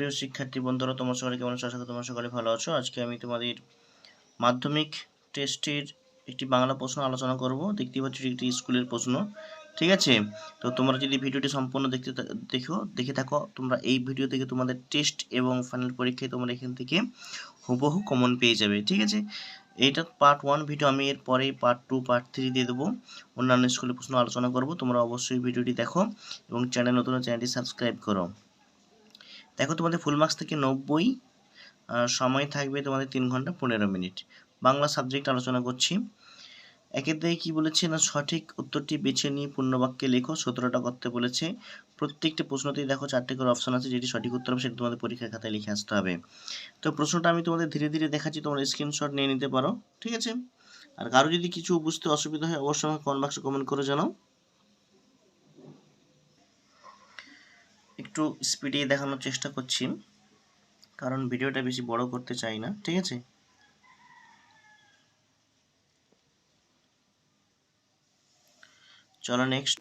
প্রিয় শিক্ষার্থী বন্ধুরা, তোমার সকলে কেমন আছো? আশা করি তোমরা সকলে ভালো আছো। আজকে আমি তোমাদের মাধ্যমিক টেস্টের একটি বাংলা প্রশ্ন আলোচনা করব। দেখতে পাচ্ছ একটি স্কুলের প্রশ্ন। ঠিক আছে? তো তোমরা যদি ভিডিওটি সম্পূর্ণ দেখতে দেখো, দেখে থাকো, তোমরা এই ভিডিও থেকে তোমাদের টেস্ট এবং ফাইনাল পরীক্ষায় তোমরা এখান থেকে হুবহু কমন পেয়ে যাবে। ঠিক আছে? এইটা পার্ট ওয়ান ভিডিও আমি এর পরে পার্ট টু পার্ট থ্রি দিয়ে দেবো। অন্যান্য স্কুলের প্রশ্ন আলোচনা করব। তোমরা অবশ্যই ভিডিওটি দেখো এবং চ্যানেল নতুন চ্যানেলটি সাবস্ক্রাইব করো। দেখো তোমাদের ফুল মার্কস থেকে নব্বই সময় থাকবে তোমাদের তিন ঘণ্টা পনেরো মিনিট। বাংলা সাবজেক্ট আলোচনা করছি। দিকে কী বলেছে? না, সঠিক উত্তরটি বেছে নিয়ে পূর্ণবাক্যে লেখো, সতেরোটা করতে বলেছে। প্রত্যেকটি প্রশ্নতেই দেখো চারটে করে অপশন আছে, যেটি সঠিক উত্তর হবে, সেটি তোমাদের পরীক্ষার খাতায় লিখে আসতে হবে। তো প্রশ্নটা আমি তোমাদের ধীরে ধীরে দেখাচ্ছি, তোমরা স্ক্রিনশট নিয়ে নিতে পারো, ঠিক আছে? আর কারও যদি কিছু বুঝতে অসুবিধা হয়, অবশ্যই আমাকে কমেন্ট কমেন্ট করে জানাও। একটু স্পিডে দেখানোর চেষ্টা করছি, কারণ ভিডিওটা বেশি বড় করতে চাই না, ঠিক আছে? চলো নেক্সট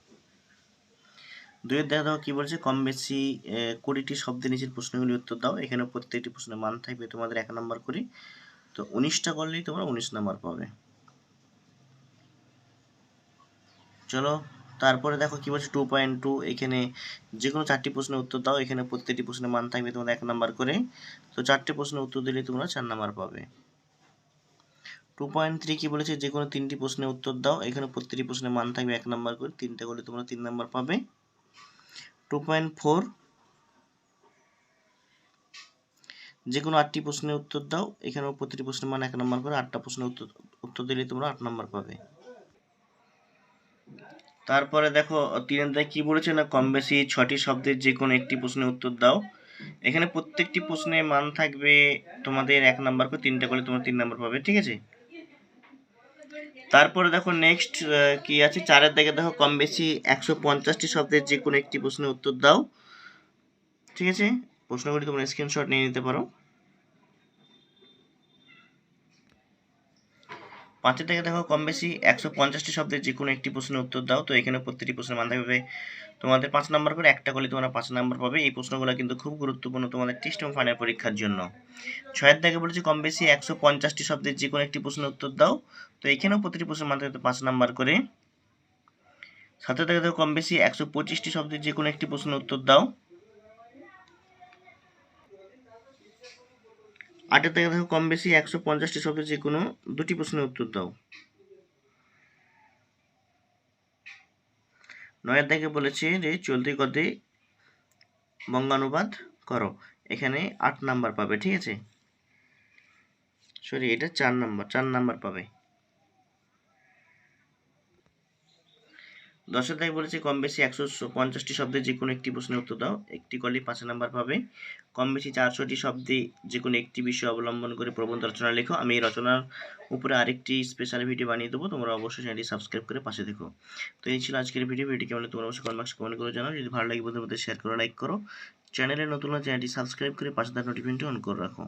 দুয়ের দেখা দাও কি বলছে, কম বেশি কুড়িটি শব্দের নিচের প্রশ্নগুলি উত্তর দাও, এখানে প্রত্যেকটি প্রশ্নের মান থাকবে, তোমাদের এক নম্বর করে। তো উনিশটা করলেই তোমরা উনিশ নম্বর পাবে। চলো তারপরে দেখো কি বলছে টু পয়েন্ট টু এখানে যে কোনো চারটি প্রশ্নের উত্তর দাও, এখানে প্রত্যেকটি প্রশ্নের মান থাকবে তোমাদের এক নাম্বার করে। তো চারটি প্রশ্নের উত্তর দিলে তোমরা চার নাম্বার পাবে। টু পয়েন্ট থ্রি কি বলেছে যে কোনো তিনটি প্রশ্নের উত্তর দাও, এখানে প্রত্যেকটি প্রশ্নের মান থাকবে এক নাম্বার করে, তিনটে করলে তোমরা তিন নাম্বার পাবে। টু পয়েন্ট ফোর যে কোনো আটটি প্রশ্নের উত্তর দাও, এখানেও প্রতিটি প্রশ্নের মান এক নাম্বার করে, আটটা প্রশ্নের উত্তর উত্তর দিলে তোমরা আট নাম্বার পাবে। তারপরে দেখো তিনের দায় কি বলেছে না কম বেশি ছটি শব্দের যে কোনো একটি প্রশ্নের উত্তর দাও। এখানে প্রত্যেকটি প্রশ্নের মান থাকবে তোমাদের এক নাম্বার করে তিনটা করলে তোমরা তিন নাম্বার পাবে, ঠিক আছে? তারপরে দেখো নেক্সট কি আছে? চারের দিকে দেখো কম বেশি একশো পঞ্চাশটি শব্দের যে কোনো একটি প্রশ্নের উত্তর দাও। ঠিক আছে? প্রশ্নগুলি তোমরা স্ক্রিনশট নিয়ে নিতে পারো। পাঁচের থেকে দেখো কম বেশি একশো পঞ্চাশটি শব্দের যে কোনো একটি প্রশ্নের উত্তর দাও। তো এখানে প্রত্যেকটি প্রশ্নের মান থাকবে তোমাদের পাঁচ নাম্বার করে। একটা করলে তোমরা পাঁচ নাম্বার পাবে। এই প্রশ্নগুলো কিন্তু খুব গুরুত্বপূর্ণ তোমাদের টেস্ট এবং ফাইনাল পরীক্ষার জন্য। ছয়ের দাগে বলেছি কম বেশি একশো পঞ্চাশটি শব্দের যে কোনো একটি প্রশ্নের উত্তর দাও। তো এখানেও প্রতিটি প্রশ্নের মান থাকবে পাঁচ নাম্বার করে। সাথে থেকে দেখো কম বেশি একশো পঁচিশটি শব্দের যে কোনো একটি প্রশ্নের উত্তর দাও। আটের থেকে দেখো কম বেশি একশো পঞ্চাশটি শব্দ যে কোনো দুটি প্রশ্নের উত্তর দাও। নয়ের দাগে বলেছে যে, চলতি গদে বঙ্গানুবাদ করো। এখানে আট নাম্বার পাবে, ঠিক আছে? সরি, এটা চার নাম্বার চার নাম্বার পাবে। দশের দাগে বলেছে কম বেশি একশো পঞ্চাশটি শব্দে যে কোনো একটি প্রশ্নের উত্তর দাও। একটি করলেই পাঁচ নাম্বার পাবে। কম বেশি চারশোটি শব্দে যে কোনো একটি বিষয় অবলম্বন করে প্রবন্ধ রচনা লেখো। আমি এই রচনার উপরে আরেকটি স্পেশাল ভিডিও বানিয়ে দেবো। তোমরা অবশ্যই চ্যানেলটি সাবস্ক্রাইব করে পাশে দেখো তো এই ছিল আজকের ভিডিও ভিডিও কেমন তোমরা অবশ্যই কমেন্ট কমেন্ট করে জানাও। যদি ভালো লাগে বন্ধুদের শেয়ার করো লাইক করো। চ্যানেলে নতুন চ্যানেলটি সাবস্ক্রাইব করে পাশে থাকা নোটিফিকেশনটি অন করে রাখো।